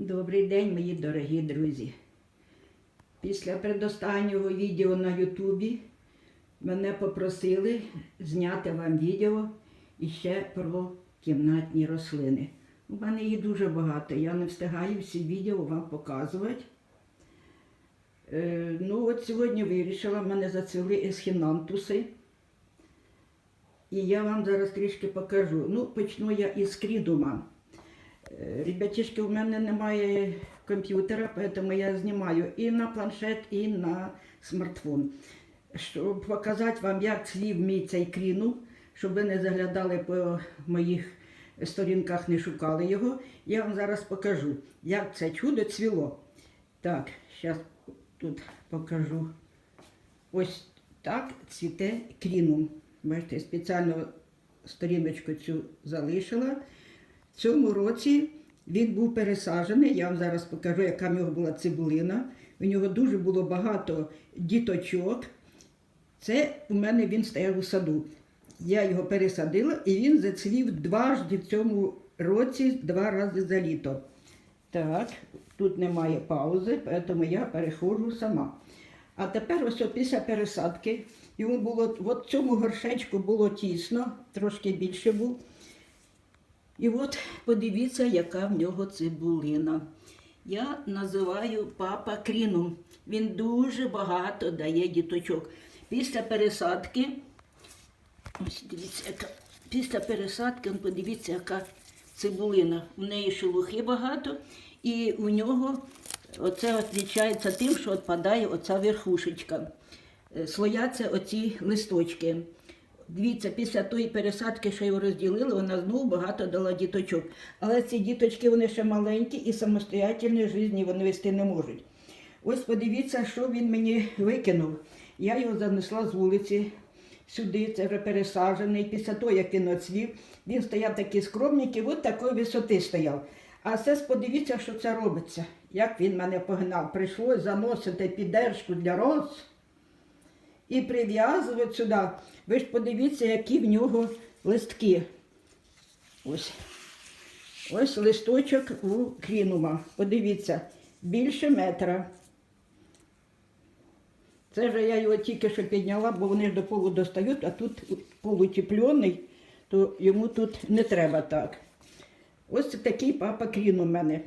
Добрий день, мої дорогі друзі. Після предостаннього відео на Ютубі мене попросили зняти вам відео іще про кімнатні рослини. У мене їх дуже багато, я не встигаю всі відео вам показувати. Е, ну от сьогодні вирішила, в мене зацвіли есхінантуси. І я вам зараз трішки покажу. Ну, почну я із крідума. Е, Ребятішки, у мене немає комп'ютера, тому я знімаю і на планшет, і на смартфон. Щоб показати вам, як цвів мій цей крінум, щоб ви не заглядали по моїх сторінках, не шукали його. Я вам зараз покажу, як це чудо цвіло. Так, зараз тут покажу. Ось так цвіте крінум. Бачите, спеціально сторіночку цю залишила. Цьому році він був пересаджений. Я вам зараз покажу, яка в нього була цибулина. У нього дуже було багато діточок. Це у мене він стояв у саду. Я його пересадила і він зацвів дважди в цьому році, два рази за літо. Так, тут немає паузи, тому я переходжу сама. А тепер ось після пересадки йому було от в цьому горшечку було тісно, трошки більше був. І от подивіться, яка в нього цибулина. Я називаю папа кріном. Він дуже багато дає діточок. Після пересадки, ось дивіться, яка, після пересадки, подивіться, яка цибулина. У неї шелухи багато, і у нього оце відрізняється тим, що відпадає оця верхушечка. Е, Слояться оці листочки. Дивіться, після тої пересадки, що його розділили, вона знову багато дала діточок. Але ці діточки вони ще маленькі і самостоятельної житті вони вести не можуть. Ось подивіться, що він мені викинув. Я його занесла з вулиці сюди, це вже пересаджений. Після того, як він оцвів, він стояв такий скромненький, от такої висоти стояв. А це подивіться, що це робиться. Як він мене погнав. Прийшлось заносити піддержку для роз і прив'язувати сюди. Ви ж подивіться, які в нього листки. Ось. Ось листочок у крінума. Подивіться, більше метра. Це вже я його тільки що підняла, бо вони ж до полу достають, а тут полутеплений, то йому тут не треба так. Ось такий папа крін у мене.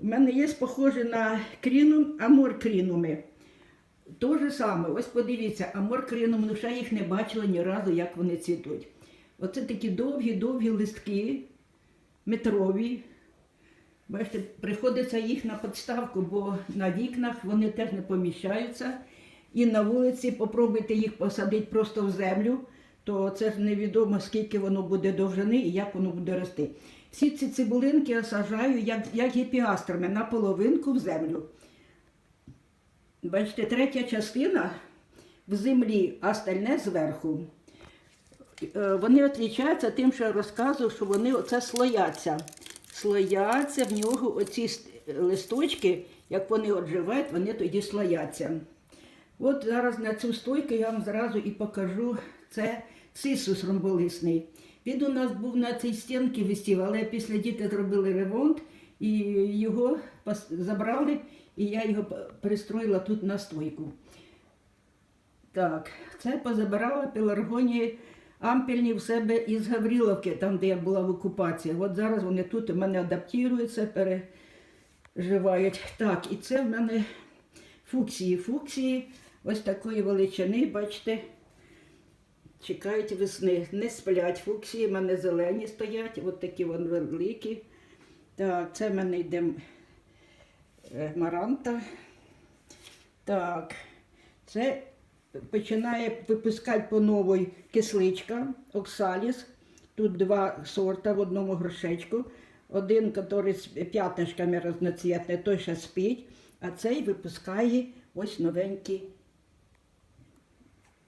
У мене є похоже на крінум, амор крінуми. То же саме, ось подивіться, амор ну ще їх не бачила ні разу, як вони цвітуть. Оце такі довгі-довгі листки, метрові. Бачите, приходиться їх на підставку, бо на вікнах вони теж не поміщаються. І на вулиці попробуйте їх посадити просто в землю, то це ж невідомо, скільки воно буде довжини і як воно буде рости. Всі ці цибулинки я сажаю, як, як гіпіастрами, на половинку в землю. Бачите, третя частина в землі, а остальне зверху. Е, Вони відрізняються тим, що я розказував, що вони оце слояться. Слояться в нього оці листочки, як вони от вони тоді слояться. От зараз на цю стойку я вам зразу і покажу. Це цисус ромболисний. Він у нас був на цій стінці висів, але після діти зробили ремонт і його забрали, і я його пристроїла тут на стойку. Так, це позабирала пеларгонії ампельні в себе із Гавриловки, там, де я була в окупації. От зараз вони тут у мене адаптуються, переживають. Так, і це в мене фуксії. Фуксії ось такої величини, бачите, чекають весни. Не сплять фуксії, в мене зелені стоять, от такі вони великі. Так, це в мене йде маранта. Так, це починає випускати по новій кисличка, оксаліс. Тут два сорта в одному горшечку. Один, який з п'ятнишками разноцвітний, той ще спить, а цей випускає ось новенькі,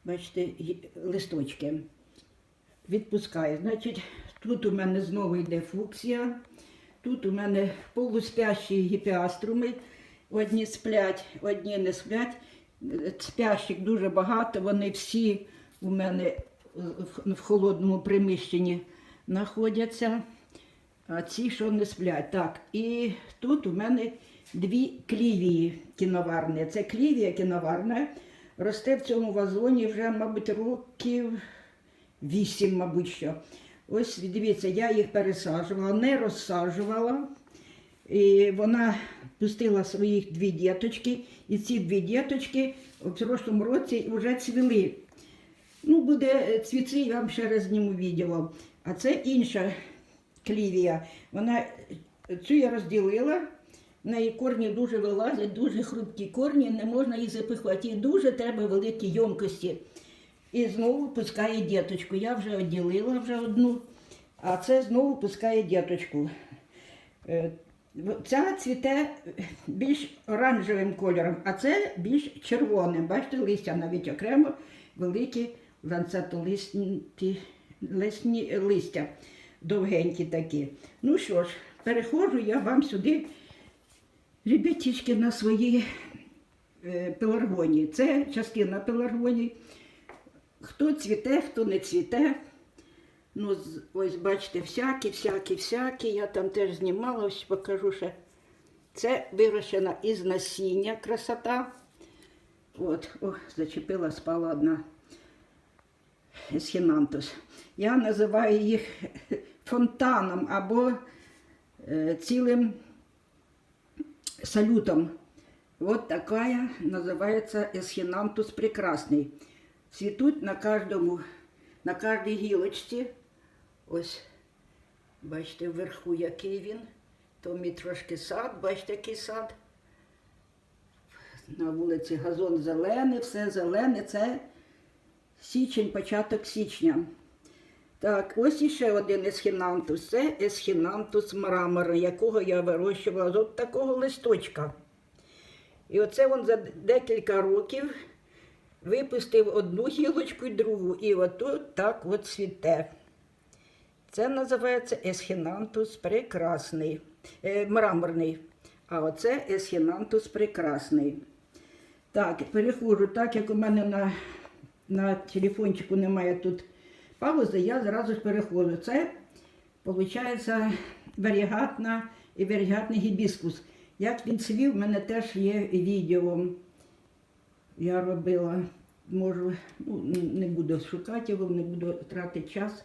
бачите, листочки. Відпускає. Значить, тут у мене знову йде фуксія. Тут у мене полуспящі гіпіаструми. Одні сплять, одні не сплять. Спящих дуже багато, вони всі у мене в холодному приміщенні знаходяться. А ці, що не сплять. Так, і тут у мене дві клівії кіноварні. Це клівія кіноварна. Росте в цьому вазоні вже, мабуть, років вісім, мабуть, що. Ось дивіться, я їх пересаджувала, не розсаджувала. І вона пустила своїх дві діточки, і ці дві діточки в прошлому році вже цвіли. Ну, буде цвіти, я вам ще раз зніму відео. А це інша клівія. Вона цю я розділила. В неї корні дуже вилазять, дуже хрупкі корні, не можна їх запихувати. Їй дуже треба великі ємкості. І знову пускає діточку. Я вже відділила вже одну, а це знову пускає діточку. Е, Ця цвіте більш оранжевим кольором, а це більш червоним. Бачите, листя навіть окремо великі ланцетолисні лисні листя, довгенькі такі. Ну що ж, переходжу я вам сюди, ребятішки, на свої е, пеларгонії. Це частина пеларгоній. Хто цвіте, хто не цвіте. Ну, з- ось бачите, всякі, всякі, всякі. Я там теж знімала, ось покажу ще. Це вирощена із насіння красота. От, о, зачепила, спала одна есхінантус. Я називаю їх фонтаном або е, цілим салютом. Вот такая называется эсхинантус прекрасный. Цветут на каждому, на каждій гілочці. Ось, бачите, вверху який він. То мій трошки сад, бачите, який сад. На вулиці газон зелений, все зелене. Це січень, початок січня. Так, ось іще один есхінантус. Це есхінантус мрамора, якого я вирощувала з такого листочка. І оце він за декілька років випустив одну гілочку і другу. І отут так от цвіте. Це називається есхінантус прекрасний, е, мраморний. А оце есхінантус прекрасний. Так, переходжу, так як у мене на, на телефончику немає тут паузи, я зразу переходжу. Це, виходить, варігатна і варігатний гібіскус. Як він цвів, в мене теж є відео. Я робила, можу, ну, не буду шукати його, не буду тратити час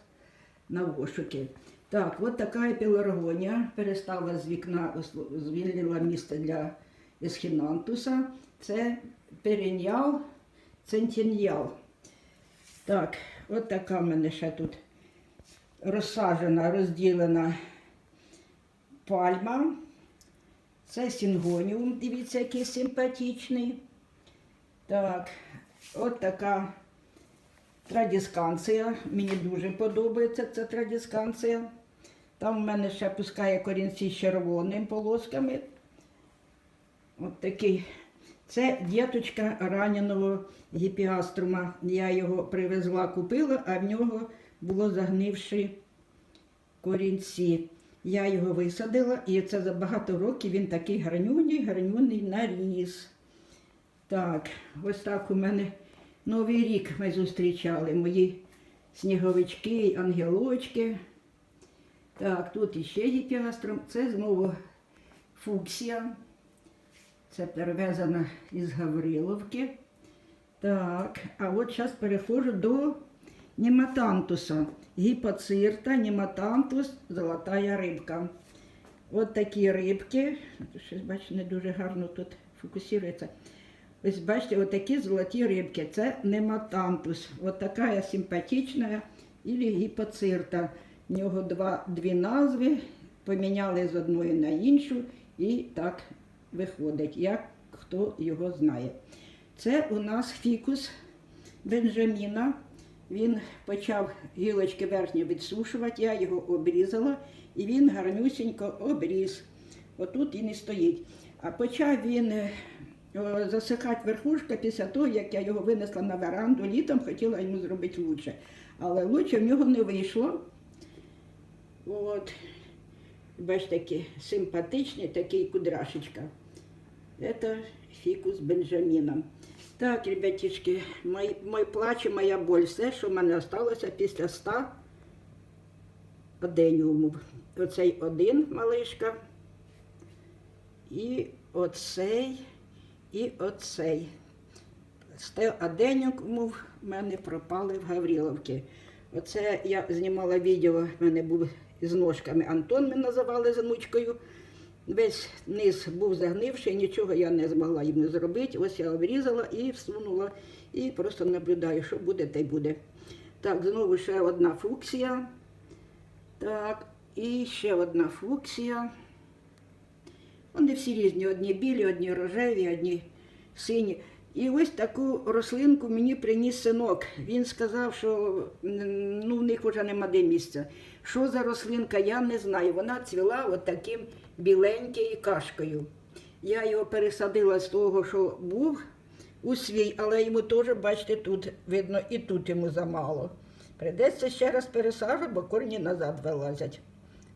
на пошуки. Так, от така пеларгонія. Перестала з вікна, звільнила місце для есхінантуса. Це перенял, центеньял. Так, от така в мене ще тут розсаджена, розділена пальма. Це сінгоніум, дивіться, який симпатичний. Так, от така традісканція. Мені дуже подобається ця традісканція. Там в мене ще пускає корінці з червоними полосками. От такий. Це діточка раненого гіпіаструма. Я його привезла, купила, а в нього було загнивши корінці. Я його висадила, і це за багато років він такий гарнюний, гарнюний наріс. Так, ось так у мене Новий рік ми зустрічали. Мої сніговички, ангелочки. Так, тут іще гіпіастром. Це знову фуксія. Це перевезена із Гавриловки. Так, а от зараз переходжу до нематантуса. Гіпоцирта, нематантус, золотая рибка. От такі рибки. Щось, бачите, не дуже гарно тут фокусується. Ось бачите, от такі золоті рибки. Це нематантус. От така симпатична і гіпоцирта. В нього два, дві назви, поміняли з одної на іншу, і так виходить, як хто його знає. Це у нас фікус Бенджаміна. Він почав гілочки верхні відсушувати, я його обрізала, і він гарнюсінько обріз. Отут він і стоїть. А почав він е, засихати верхушка після того, як я його винесла на веранду літом, хотіла йому зробити лучше. Але лучше в нього не вийшло. От. Бачите, такий симпатичний, такий кудряшечка. Это фікус Бенджаміна. Так, ребятишки, мой, мой плач і моя боль, все, що в мене залишилося після 100 оденіумів. оцей один малишка, і оцей, і оцей. А деньок в мене пропали в Гавриловці. Оце я знімала відео, в мене був з ножками Антон, ми називали з внучкою. Весь низ був загнивший, нічого я не змогла йому зробити. Ось я обрізала і всунула, і просто наблюдаю, що буде, те й буде. Так, знову ще одна фуксія. Так, і ще одна фуксія. Вони всі різні, одні білі, одні рожеві, одні сині. І ось таку рослинку мені приніс синок. Він сказав, що ну, в них вже нема де місця. Що за рослинка, я не знаю. Вона цвіла от таким біленькою кашкою. Я його пересадила з того, що був у свій, але йому теж, бачите, тут видно, і тут йому замало. Придеться ще раз пересаджу, бо корні назад вилазять.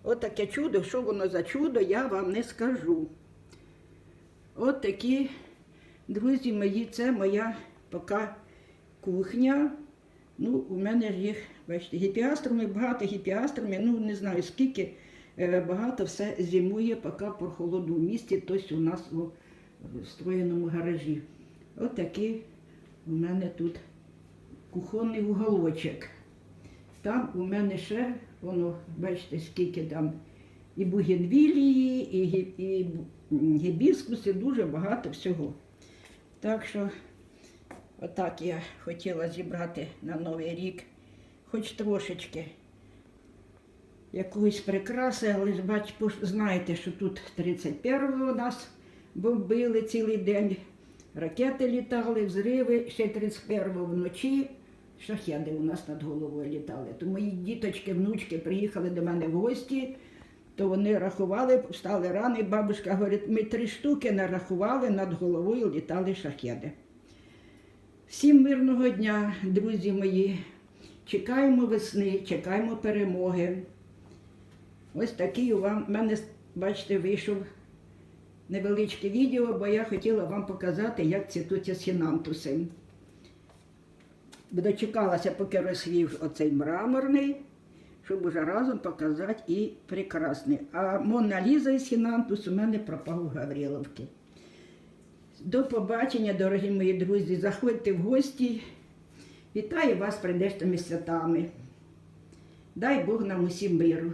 От таке чудо, що воно за чудо, я вам не скажу. От такі, друзі мої, це моя поки кухня. Ну, у мене ж їх, бачите, гіпіаструми, багато гіпіаструми, ну не знаю скільки, е, багато все зимує, поки прохолоду в місті, тобто у нас у встроєному гаражі. От такий у мене тут кухонний уголочок. Там у мене ще, воно, бачите, скільки там і бугенвілії, і, і гібіскуси, дуже багато всього. Так що, отак я хотіла зібрати на Новий рік, хоч трошечки якоїсь прикраси, але бач, знаєте, що тут 31-го нас бомбили цілий день. Ракети літали, взриви, ще 31-го вночі. Шахеди у нас над головою літали. То мої діточки, внучки приїхали до мене в гості, то вони рахували, встали рано, і бабушка говорить, ми три штуки нарахували, над головою літали шахеди. Всім мирного дня, друзі мої. Чекаємо весни, чекаємо перемоги. Ось такий у вам, в мене, бачите, вийшов невеличке відео, бо я хотіла вам показати, як цвітуть асінантуси. Дочекалася, поки розсвів оцей мраморний, щоб уже разом показати і прекрасний. А Мона Ліза із Хінантус у мене пропав у Гавриловки. До побачення, дорогі мої друзі. Заходьте в гості. Вітаю вас прийдешніми святами. Дай Бог нам усім миру.